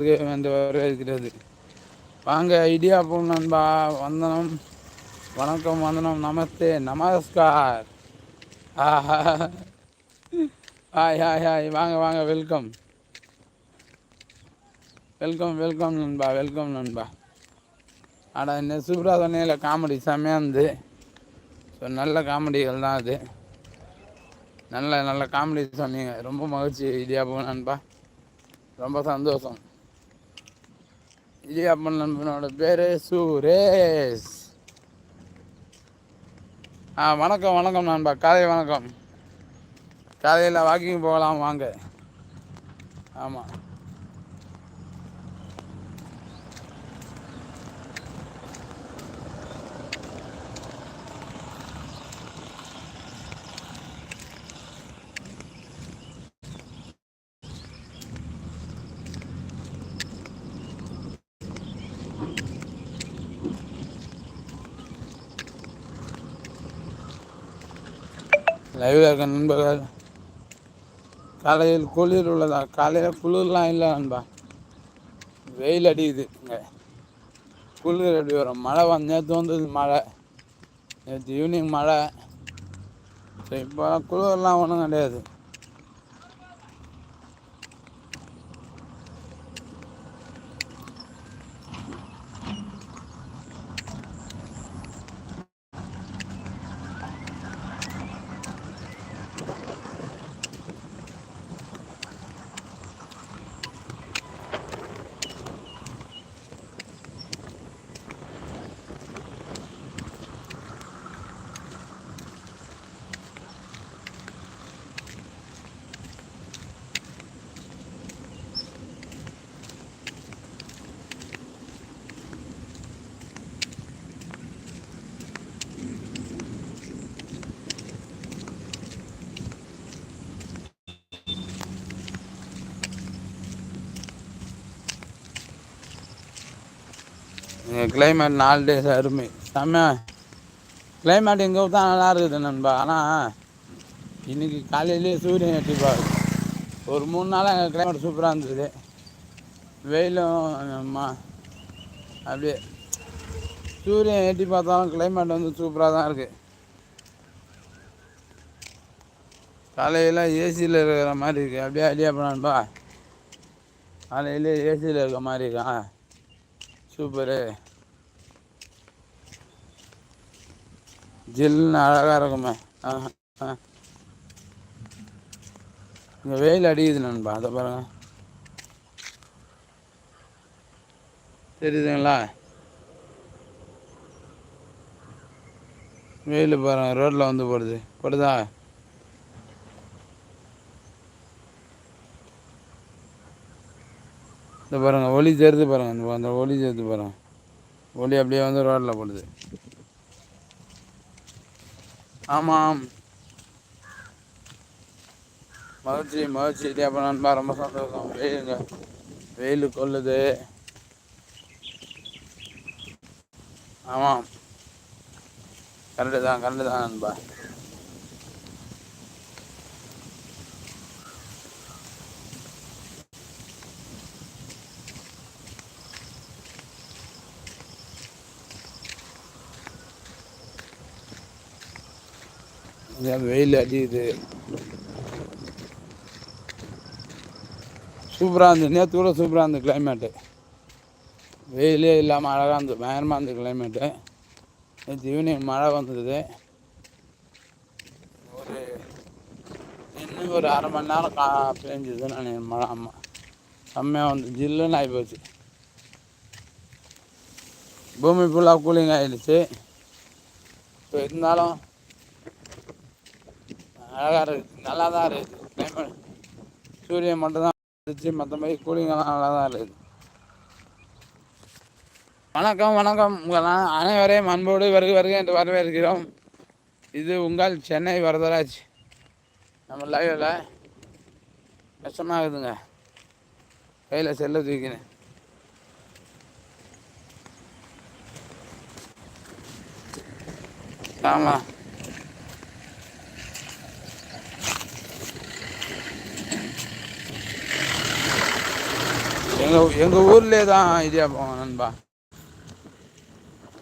வந்து வரவேற்கிறது வாங்க இடியாப்பம் நண்பா வந்தனம். வணக்கம் வந்தனம். நமஸ்தே. நமஸ்கார். Hi hi hi. வாங்க வாங்க வெல்கம். வெல்கம் வெல்கம் நண்பா வெல்கம் நண்பா. ஆனால் இந்த சூப்பராக சொன்னேன் காமெடி. செம்மையாக இருந்து. ஸோ நல்ல காமெடிகள் தான் அது. நல்ல நல்ல காமெடி சொன்னீங்க. ரொம்ப மகிழ்ச்சி இடியாப்பம் நண்பா. ரொம்ப சந்தோஷம். இடியாப்பன் நண்பனோட பேர் சுரேஷ். ஆ வணக்கம் வணக்கம் நண்பா. காலை வணக்கம். காலையில் வாக்கிங் போகலாம் வாங்க. ஆமாம் லைவில் இருக்க நண்பர்கள். காலையில் குளிர் உள்ளதா? காலையில் குளிர்லாம் இல்லை நண்பா. வெயில் அடிக்குது இங்கே. குளிர் அடி வரும். மழை வந்து நேற்று வந்தது மழை. நேற்று ஈவினிங் மழை. சரி இப்போ குளிர்லாம் ஒன்றும் கிடையாது. இங்கே கிளைமேட் நாலு டேஸ் அருமை. செம்ம கிளைமேட் இங்கே தான் நல்லா இருக்குது நண்பா. ஆனால் இன்றைக்கி காலையிலேயே சூரியன் எட்டிப்பா ஒரு மூணு நாளாக எங்கள் கிளைமேட் சூப்பராக இருந்தது. வெயிலும் அப்படியே. சூரியன் எட்டி பார்த்தாலும் கிளைமேட் வந்து சூப்பராக தான் இருக்குது காலையில் ஏசியில் இருக்கிற மாதிரி இருக்குது அப்படியே ஐடியா பண்ணான்பா காலையில் ஏசியில் இருக்கிற மாதிரி இருக்கான் சூப்பரு. ஜில்லுன்னு அழகாக இருக்குமே. ஆ ஆ. இங்கே வெயில் அடிக்குது நண்பா அதை பாருங்க. தெரியுதுங்களா? வெயில் பாருங்க ரோட்டில் வந்து போடுது. போடுதா? இந்த பாருங்கள் ஒளி சேர்த்து பாருங்கள் இந்த அந்த ஒளி சேர்த்து பாருங்கள் ஒளி அப்படியே வந்து ரோட்டில் போடுது. ஆமாம். மகிழ்ச்சி மகிழ்ச்சி. அப்போ நண்பா ரொம்ப சந்தோஷம். வெயிலுங்க வெயில் கொல்லுது ஆமாம். கரெக்டு தான் கரெக்டு தான் நண்பா. வெயில் அடிக்குது சூப்பராக இருந்தது நேற்று கூட சூப்பராக இருந்தது கிளைமேட்டு வெயிலே இல்லாமல் அழகாக இருந்தது பயங்கரமாக இருந்தது கிளைமேட்டு நேற்று ஈவினிங் மழை வந்தது ஒரு இன்னும் ஒரு அரை மணி நேரம் கா பேஞ்சுது நான் மழை அம்மா செம்மையாக வந்து ஜில்லுன்னு ஆகி போச்சு பூமி ஃபுல்லாக கூலிங் ஆகிடுச்சு இப்போ இருந்தாலும் அழகாக இருக்குது நல்லா தான் இருக்குது கிளைமேட் சூரியன் மட்டும் தான் இருந்துச்சு மற்றபடி கூலிங்கெல்லாம் நல்லா தான் இருக்குது வணக்கம் வணக்கம். உங்கள் அனைவரையும் அன்போடு வருக வருக என்று வரவேற்கிறோம். இது உங்கள் சென்னை வரதராஜ். நம்ம லைவில் கஷ்டமாகுதுங்க. கையில் செல்ல தூக்கினேன். ஆமாம் எங்கள் எங்கள் ஊர்லேயே தான் இடியாப்பம் நண்பா.